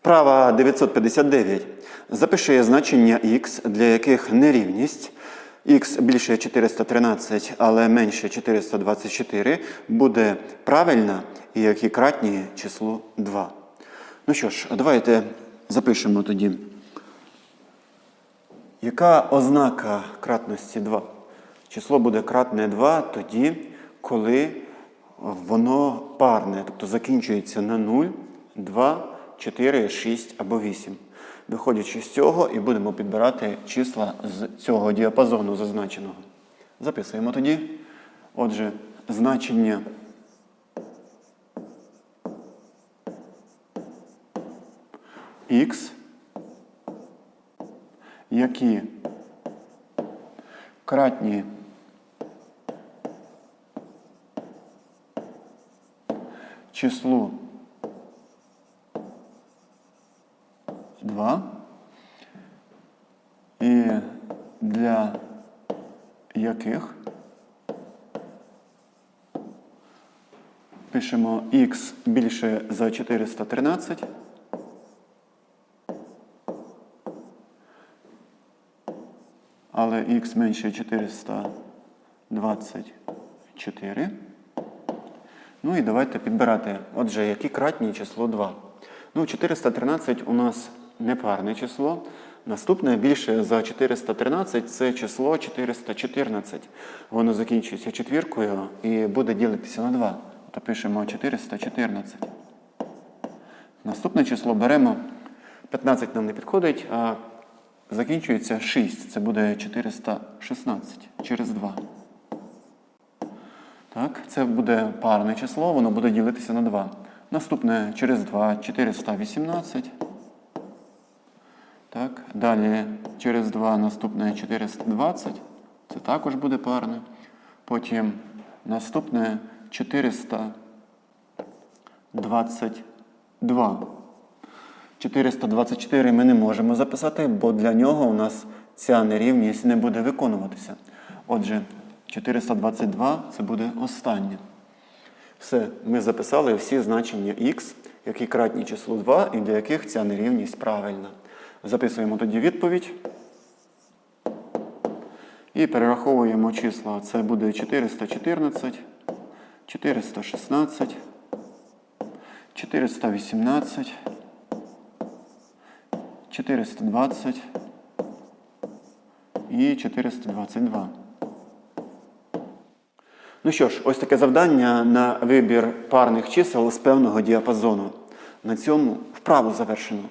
Вправа 959. Запиши значення х, для яких нерівність х більше 413, але менше 424 буде правильна і які числу 2. Ну що ж, давайте запишемо тоді. Яка ознака кратності 2? Число буде кратне 2 тоді, коли воно парне, тобто закінчується на 0, 2, 4, 6 або 8. Виходячи з цього, і будемо підбирати числа з цього діапазону зазначеного. Записуємо тоді. Отже, значення х, які кратні числу 2 і для яких пишемо х більше за 413 але х менше 424. Ну і давайте підбирати. Отже, які кратні число 2. Ну, 413 у нас непарне число. Наступне більше за 413 це число 414. Воно закінчується четвіркою і буде ділитися на 2. То пишемо 414. Наступне число беремо. 15 нам не підходить, а закінчується 6. Це буде 416 через 2. Так, це буде парне число, воно буде ділитися на 2. Наступне через 2 418. Так, далі через 2 наступне 420. Це також буде парне. Потім наступне 422. 424 ми не можемо записати, бо для нього у нас ця нерівність не буде виконуватися. Отже, 422 це буде останнє. Все, ми записали всі значення х, які кратні числу 2 і для яких ця нерівність правильна. Записуємо тоді відповідь. І перераховуємо числа. Це буде 414, 416, 418, 420 і 422. Ну що ж, ось таке завдання на вибір парних чисел з певного діапазону. На цьому вправу завершено.